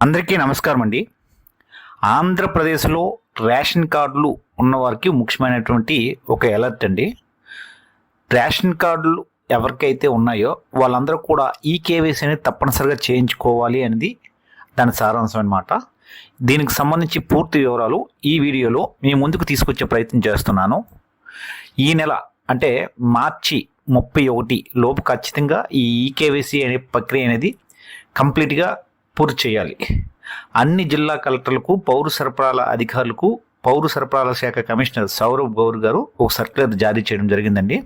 అందరికీ నమస్కారం అండి. ఆంధ్రప్రదేశ్లో రేషన్ కార్డులు ఉన్నవారికి ముఖ్యమైనటువంటి ఒక అలర్ట్ అండి. రేషన్ కార్డులు ఎవరికైతే ఉన్నాయో వాళ్ళందరూ కూడా ఈ కేవైసీ అనేది తప్పనిసరిగా చేయించుకోవాలి అనేది దాని సారాంశం అనమాట దీనికి సంబంధించి పూర్తి వివరాలు ఈ వీడియోలో మీ ముందుకు తీసుకొచ్చే ప్రయత్నం చేస్తున్నాను. ఈ నెల అంటే మార్చి ముప్పై ఒకటి లోపు ఖచ్చితంగా ఈ ఈకేవైసీ అనే ప్రక్రియ అనేది కంప్లీట్గా పూర్తి చేయాలి. అన్ని జిల్లా కలెక్టర్లకు పౌర సరఫరాల అధికారులకు పౌర సరఫరాల శాఖ కమిషనర్ సౌరవ్ గౌర్ గారు ఒక సర్క్యులర్ జారీ చేయడం జరిగిందండి.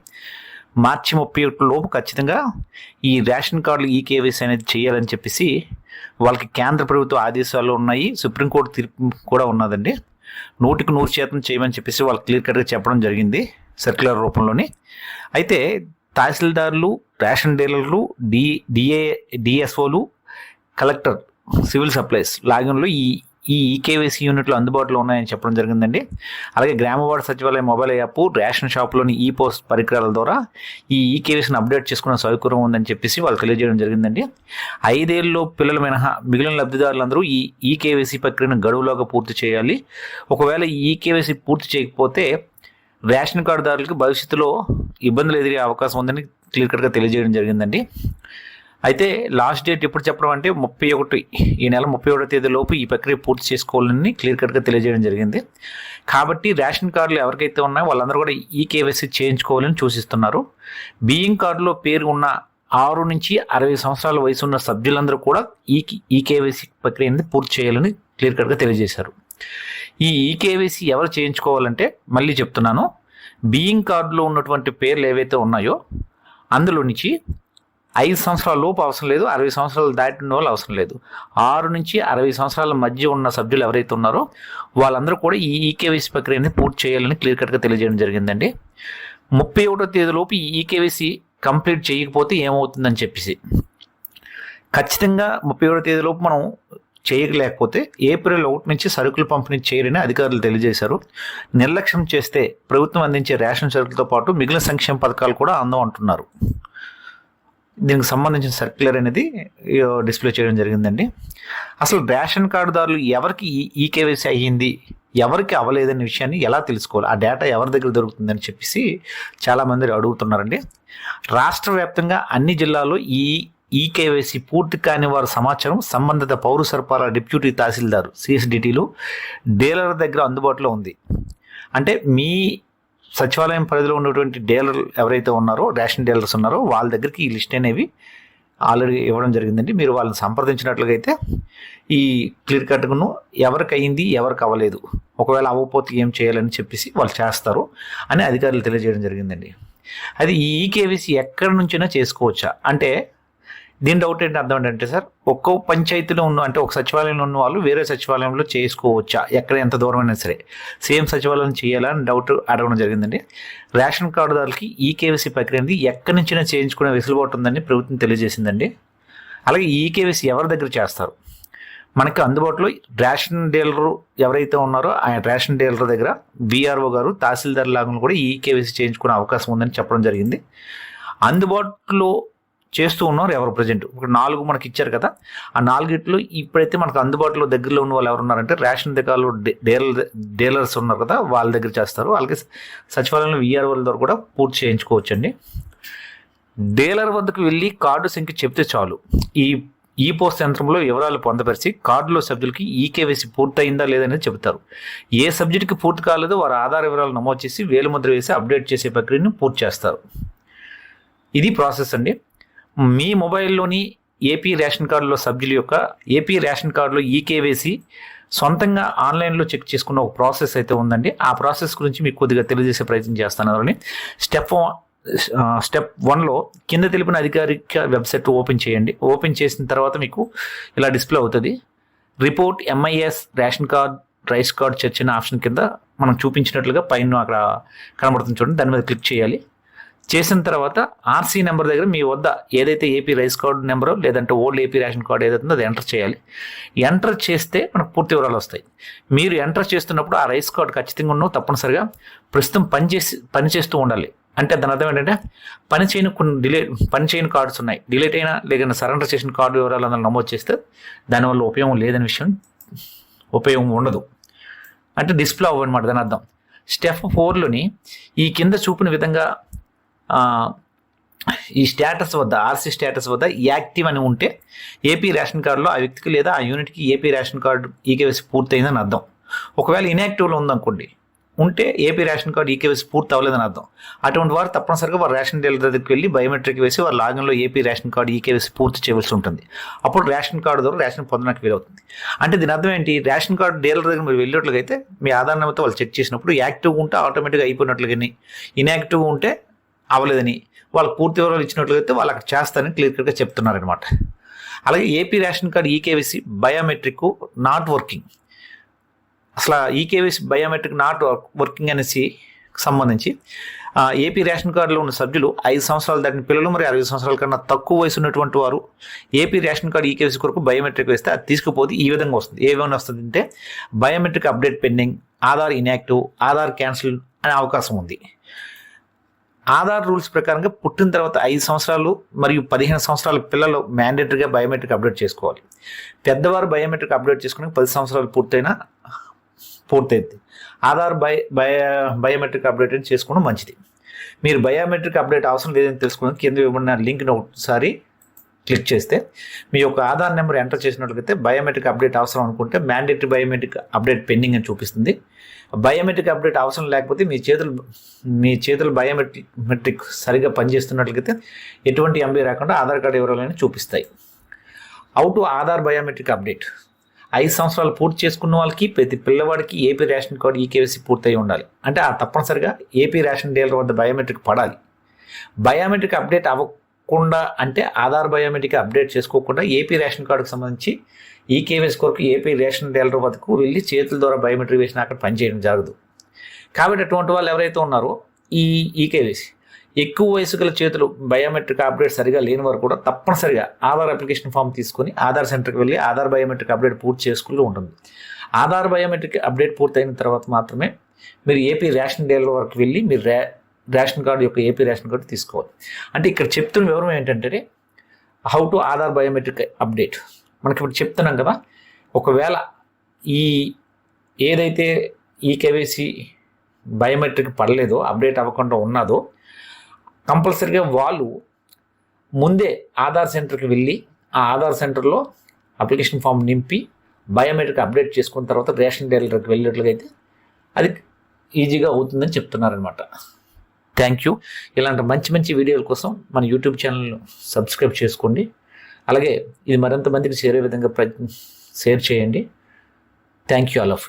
మార్చి ముప్పై ఒకటి లోపు ఖచ్చితంగా ఈ రేషన్ కార్డులు ఈ కేవైసీ అనేది చేయాలని చెప్పేసి వాళ్ళకి కేంద్ర ప్రభుత్వ ఆదేశాలు ఉన్నాయి. సుప్రీంకోర్టు తీర్పు కూడా ఉన్నదండి. నూటికి నూరు శాతం చేయమని చెప్పేసి వాళ్ళు క్లియర్ కట్గా చెప్పడం జరిగింది సర్క్యులర్ రూపంలోని. అయితే తహసీల్దార్లు రేషన్ డీలర్లు డి డిఏ డిఎస్ఓలు కలెక్టర్ సివిల్ సప్లైస్ లాగిన్లో ఈ ఈ ఈకేవైసీ యూనిట్లు అందుబాటులో ఉన్నాయని చెప్పడం జరిగిందండి. అలాగే గ్రామ వార్డు సచివాలయం మొబైల్ యాప్ రేషన్ షాప్లోని ఈ పోస్ట్ పరికరాల ద్వారా ఈ ఈకేవైసీని అప్డేట్ చేసుకునే సౌకర్యం ఉందని చెప్పేసి వాళ్ళు తెలియజేయడం జరిగిందండి. ఐదేళ్ళలో పిల్లల మినహా మిగిలిన లబ్ధిదారులందరూ ఈ ఈకేవైసీ ప్రక్రియను గడువులోగా పూర్తి చేయాలి. ఒకవేళ ఈ ఈకేవైసీ పూర్తి చేయకపోతే రేషన్ కార్డుదారులకు భవిష్యత్తులో ఇబ్బందులు ఎదిరే అవకాశం ఉందని క్లియర్ కట్గా తెలియజేయడం జరిగిందండి. అయితే లాస్ట్ డేట్ ఎప్పుడు చెప్పడం అంటే ముప్పై ఒకటి ఈ నెల ముప్పై ఒకటో తేదీ లోపు ఈ ప్రక్రియ పూర్తి చేసుకోవాలని క్లియర్ కట్గా తెలియజేయడం జరిగింది. కాబట్టి రేషన్ కార్డులు ఎవరికైతే ఉన్నాయో వాళ్ళందరూ కూడా ఈ కేవైసీ చేయించుకోవాలని సూచిస్తున్నారు. బియ్యం కార్డులో పేరు ఉన్న ఆరు నుంచి అరవై సంవత్సరాల వయసు ఉన్న సభ్యులందరూ కూడా ఈ ఈ కేవైసీ ప్రక్రియని పూర్తి చేయాలని క్లియర్ కట్గా తెలియజేశారు. ఈ ఈ కేవైసీ ఎవరు చేయించుకోవాలంటే మళ్ళీ చెప్తున్నాను. బియ్యం కార్డులో ఉన్నటువంటి పేర్లు ఏవైతే ఉన్నాయో అందులో నుంచి ఐదు సంవత్సరాల లోపు అవసరం లేదు అరవై సంవత్సరాలు దాటిన వాళ్ళు అవసరం లేదు. ఆరు నుంచి అరవై సంవత్సరాల మధ్య ఉన్న సభ్యులు ఎవరైతే ఉన్నారో వాళ్ళందరూ కూడా ఈ ఈకేవైసీ ప్రక్రియని పూర్తి చేయాలని క్లియర్ కట్గా తెలియజేయడం జరిగిందండి. ముప్పై ఒకటో తేదీలోపు ఈ ఈకేవైసీ కంప్లీట్ చేయకపోతే ఏమవుతుందని చెప్పేసి. ఖచ్చితంగా ముప్పై ఒకటో తేదీలోపు మనం చేయలేకపోతే ఏప్రిల్ ఒకటి నుంచి సరుకులు పంపిణీ చేయరని అధికారులు తెలియజేశారు. నిర్లక్ష్యం చేస్తే ప్రభుత్వం అందించే రేషన్ సరుకులతో పాటు మిగిలిన సంక్షేమ పథకాలు కూడా అందం అంటున్నారు. దీనికి సంబంధించిన సర్క్యులర్ అనేది డిస్ప్లే చేయడం జరిగిందండి. అసలు రేషన్ కార్డుదారులు ఎవరికి ఈ ఈ కేవైసీ అయ్యింది ఎవరికి అవ్వలేదనే విషయాన్ని ఎలా తెలుసుకోవాలి ఆ డేటా ఎవరి దగ్గర దొరుకుతుందని చెప్పేసి చాలామంది అడుగుతున్నారండి. రాష్ట్ర వ్యాప్తంగా అన్ని జిల్లాల్లో ఈ ఈ కేవైసీ పూర్తి కాని వారి సమాచారం సంబంధిత పౌర సరఫరా డిప్యూటీ తహసీల్దార్ సిఎస్డిటీలు డీలర్ దగ్గర అందుబాటులో ఉంది. అంటే మీ సచివాలయం పరిధిలో ఉన్నటువంటి డీలర్ ఎవరైతే ఉన్నారో రేషన్ డీలర్స్ ఉన్నారో వాళ్ళ దగ్గరికి ఈ లిస్ట్ అనేవి ఆల్రెడీ ఇవ్వడం జరిగిందండి. మీరు వాళ్ళని సంప్రదించినట్లుగైతే ఈ క్లియర్ కట్ను ఎవరికి అయింది ఎవరికి అవ్వలేదు ఒకవేళ అవ్వకపోతే ఏం చేయాలని చెప్పేసి వాళ్ళు చేస్తారు అని అధికారులు తెలియజేయడం జరిగిందండి. అది ఈ కేవీసీ ఎక్కడి నుంచైనా చేసుకోవచ్చా? అంటే దీని డౌట్ ఏంటి? అర్థం ఏంటంటే సార్ ఒక్కో పంచాయతీలో ఉన్న అంటే ఒక సచివాలయంలో ఉన్న వాళ్ళు వేరే సచివాలయంలో చేసుకోవచ్చా? ఎక్కడ ఎంత దూరం అయినా సరే. సేమ్ సచివాలయం చేయాలా అని డౌట్ అడగడం జరిగిందండి. రేషన్ కార్డుదారులకి ఈ కేవైసీ ప్రక్రియ అనేది ఎక్కడి నుంచైనా చేయించుకునే వెసులుబాటు ఉందని ప్రభుత్వం తెలియజేసిందండి. అలాగే ఈ కేవైసీ ఎవరి దగ్గర చేస్తారు? మనకి అందుబాటులో రేషన్ డీలర్ ఎవరైతే ఉన్నారో ఆ రేషన్ డీలర్ దగ్గర బీఆర్ఓ గారు తహసీల్దార్ లాగా కూడా ఈ కేవైసీ చేయించుకునే అవకాశం ఉందని చెప్పడం జరిగింది. అందుబాటులో చేస్తూ ఉన్నారు ఎవరు ప్రజెంట్ ఒక నాలుగు మనకి ఇచ్చారు కదా ఆ నాలుగిట్లో ఇప్పుడైతే మనకు అందుబాటులో దగ్గరలో ఉన్న వాళ్ళు ఎవరు ఉన్నారంటే రేషన్ దగ్గరలో డీలర్ డీలర్స్ ఉన్నారు కదా వాళ్ళ దగ్గర చేస్తారు. అలాగే సచివాలయంలో విఆర్ఓల ద్వారా కూడా పూర్తి చేయించుకోవచ్చండి. డీలర్ వద్దకు వెళ్ళి కార్డు సంఖ్య చెప్తే చాలు. ఈ ఈ పోస్ట్ యంత్రంలో వివరాలు పొందపరిచి కార్డులో సభ్యులకి ఈ కేవైసీ పూర్తయిందా లేదనేది చెబుతారు. ఏ సబ్జెక్టుకి పూర్తి కాలేదో వారి ఆధార్ వివరాలు నమోదు చేసి వేలుముద్ర వేసి అప్డేట్ చేసే ప్రక్రియను పూర్తి చేస్తారు. ఇది ప్రాసెస్ అండి. మీ మొబైల్లోని ఏపీ రేషన్ కార్డులో సభ్యుల యొక్క ఏపీ రేషన్ కార్డులో ఈకేవేసి సొంతంగా ఆన్లైన్లో చెక్ చేసుకున్న ఒక ప్రాసెస్ అయితే ఉందండి. ఆ ప్రాసెస్ గురించి మీకు కొద్దిగా తెలియజేసే ప్రయత్నం చేస్తాను స్టెప్ స్టెప్ వన్లో కింద తెలిపిన అధికారిక వెబ్సైట్ ఓపెన్ చేయండి. ఓపెన్ చేసిన తర్వాత మీకు ఇలా డిస్ప్లే అవుతుంది. Report MIS ration card rice card చర్చిన option కింద మనం చూపించినట్లుగా పైన అక్కడ కనబడుతుంది చూడండి. దాని మీద క్లిక్ చేయాలి. చేసిన తర్వాత ఆర్సీ నెంబర్ దగ్గర మీ వద్ద ఏదైతే ఏపీ రైస్ కార్డు నెంబరో లేదంటే ఓల్డ్ ఏపీ రేషన్ కార్డు ఏదైతే అది ఎంటర్ చేయాలి. ఎంటర్ చేస్తే మనకు పూర్తి వివరాలు వస్తాయి. మీరు ఎంటర్ చేస్తున్నప్పుడు ఆ రైస్ కార్డు ఖచ్చితంగా ఉన్నావు తప్పనిసరిగా ప్రస్తుతం పనిచేసి పనిచేస్తూ ఉండాలి. అంటే దాని అర్థం ఏంటంటే పని చేయని కొన్ని డిలే పని చేయని కార్డ్స్ ఉన్నాయి. డిలేట్ అయినా లేదంటే సరెండర్ చేసిన కార్డు వివరాలు అందులో నమోదు చేస్తే దానివల్ల ఉపయోగం లేదని విషయం ఉపయోగం ఉండదు. అంటే డిస్ప్లే అవ్వనమాట దాని అర్థం. స్టెప్ ఫోర్లోని ఈ కింద చూపిన విధంగా ఈ స్టేటస్ వద్ద ఆర్సీ స్టేటస్ వద్ద యాక్టివ్ అని ఉంటే ఏపీ రేషన్ కార్డులో ఆ వ్యక్తికి లేదా ఆ యూనిట్కి ఏపీ రేషన్ కార్డు ఈకేవైసీ పూర్తయిందని అర్థం. ఒకవేళ ఇన్యాక్టివ్లో ఉందనుకోండి ఉంటే ఏపీ రేషన్ కార్డు ఈకేవైసీ పూర్తి అవ్వలేదని అర్థం. అటువంటి వారు తప్పనిసరిగా వారు రేషన్ డీలర్ దగ్గరికి వెళ్ళి బయోమెట్రిక్ వేసి వారి లాగిన్లో ఏపీ రేషన్ కార్డు ఈకేవైసీ పూర్తి చేయవలసి ఉంటుంది. అప్పుడు రేషన్ కార్డు ద్వారా రేషన్ పొందడానికి వీలవుతుంది. అంటే దీని అర్థం ఏంటి? రేషన్ కార్డు డీలర్ దగ్గర మీరు వెళ్ళినట్లయితే మీ ఆధార్ నెంబర్తో వాళ్ళు చెక్ చేసినప్పుడు యాక్టివ్ ఉంటే ఆటోమేటిక్గా అయిపోయినట్లుగాని ఇన్యాక్టివ్ ఉంటే అవ్వలేదని వాళ్ళకి పూర్తి వివరాలు ఇచ్చినట్లయితే వాళ్ళు అక్కడ చేస్తారని క్లియర్ కట్గా చెప్తున్నారనమాట అలాగే AP ration card eKYC biometric not working అసలు ఈకేవీసీ బయోమెట్రిక్ నాట్ వర్కింగ్ అనేసి సంబంధించి ఏపీ రేషన్ కార్డులో ఉన్న సభ్యులు ఐదు సంవత్సరాలు దాటిన పిల్లలు మరి అరవై సంవత్సరాల కన్నా తక్కువ వయసు ఉన్నటువంటి వారు ఏపీ రేషన్ కార్డు ఈకేవీసీ కొరకు బయోమెట్రిక్ వేస్తే అది తీసుకుపోతే ఈ విధంగా వస్తుంది. ఏమైనా వస్తుంది అంటే biometric update pending Aadhaar inactive Aadhaar cancel అనే అవకాశం ఉంది. ఆధార్ రూల్స్ ప్రకారంగా పుట్టిన తర్వాత ఐదు సంవత్సరాలు మరియు పదిహేను సంవత్సరాల పిల్లలు మ్యాండేటరీగా బయోమెట్రిక్ అప్డేట్ చేసుకోవాలి. పెద్దవారు బయోమెట్రిక్ అప్డేట్ చేసుకుని పది సంవత్సరాలు పూర్తయినా పూర్తయింది ఆధార్ బయ బయ బయోమెట్రిక్ అప్డేట్ చేసుకోవడం మంచిది. మీరు బయోమెట్రిక్ అప్డేట్ అవసరం లేదని తెలుసుకుని కింద ఇవ్వబడిన లింక్ను ఒకసారి క్లిక్ చేస్తే మీ యొక్క ఆధార్ నెంబర్ ఎంటర్ చేసినట్లయితే బయోమెట్రిక్ అప్డేట్ అవసరం అనుకుంటే మ్యాండేటరీ బయోమెట్రిక్ అప్డేట్ పెండింగ్ అని చూపిస్తుంది. బయోమెట్రిక్ అప్డేట్ అవసరం లేకపోతే మీ చేతులు మీ చేతులు బయోమెట్రిక్ మెట్రిక్ సరిగా పనిచేస్తున్నట్లయితే ఎటువంటి ఎంబీ రాకుండా ఆధార్ కార్డు వివరాలని చూపిస్తాయి. Out Aadhaar biometric update? ఐదు సంవత్సరాలు పూర్తి చేసుకున్న వాళ్ళకి ప్రతి పిల్లవాడికి ఏపీ రేషన్ కార్డు ఈకేవైసీ పూర్తయి ఉండాలి. అంటే ఆ తప్పనిసరిగా ఏపీ రేషన్ డీలర్ వద్ద బయోమెట్రిక్ పడాలి. బయోమెట్రిక్ అప్డేట్ అవ్వకుండా అంటే ఆధార్ బయోమెట్రిక్ అప్డేట్ చేసుకోకుండా ఏపీ రేషన్ కార్డుకు సంబంధించి ఈకేవైసీ కొరకు ఏపీ రేషన్ డీలర్ వద్దకు వెళ్ళి చేతుల ద్వారా బయోమెట్రిక్ వేసిన అక్కడ పనిచేయడం జరగదు. కాబట్టి అటువంటి వాళ్ళు ఎవరైతే ఉన్నారో ఈ ఈకేవైసీ ఎక్కువ వయసు గల చేతులు బయోమెట్రిక్ అప్డేట్ సరిగా లేని వారు కూడా తప్పనిసరిగా ఆధార్ అప్లికేషన్ ఫామ్ తీసుకొని ఆధార్ సెంటర్కి వెళ్ళి ఆధార్ బయోమెట్రిక్ అప్డేట్ పూర్తి చేసుకుంటూ ఉంటుంది. ఆధార్ బయోమెట్రిక్ అప్డేట్ పూర్తయిన తర్వాత మాత్రమే మీరు ఏపీ రేషన్ డీలర్ వరకు వెళ్ళి మీరు రేషన్ కార్డు యొక్క ఏపీ రేషన్ కార్డు తీసుకోవాలి. అంటే ఇక్కడ చెప్తున్న వివరం ఏంటంటే how to Aadhaar biometric update. మనకి ఇప్పుడు చెప్తున్నాం కదా ఒకవేళ ఈ ఏదైతే ఈ కేవైసీ బయోమెట్రిక్ పడలేదో అప్డేట్ అవ్వకుండా ఉన్నదో కంపల్సరీగా వాళ్ళు ముందే ఆధార్ సెంటర్కి వెళ్ళి ఆ ఆధార్ సెంటర్లో అప్లికేషన్ ఫామ్ నింపి బయోమెట్రిక్ అప్డేట్ చేసుకున్న తర్వాత రేషన్ డీలర్కి వెళ్ళినట్లయితే అది ఈజీగా అవుతుందని చెప్తున్నారనమాట థ్యాంక్ యూ ఇలాంటి మంచి మంచి వీడియోల కోసం మన యూట్యూబ్ ఛానల్ సబ్స్క్రైబ్ చేసుకోండి. అలాగే ఇది మరింత మందికి చేరే విధంగా ప్ర షేర్ చేయండి. Thank you all of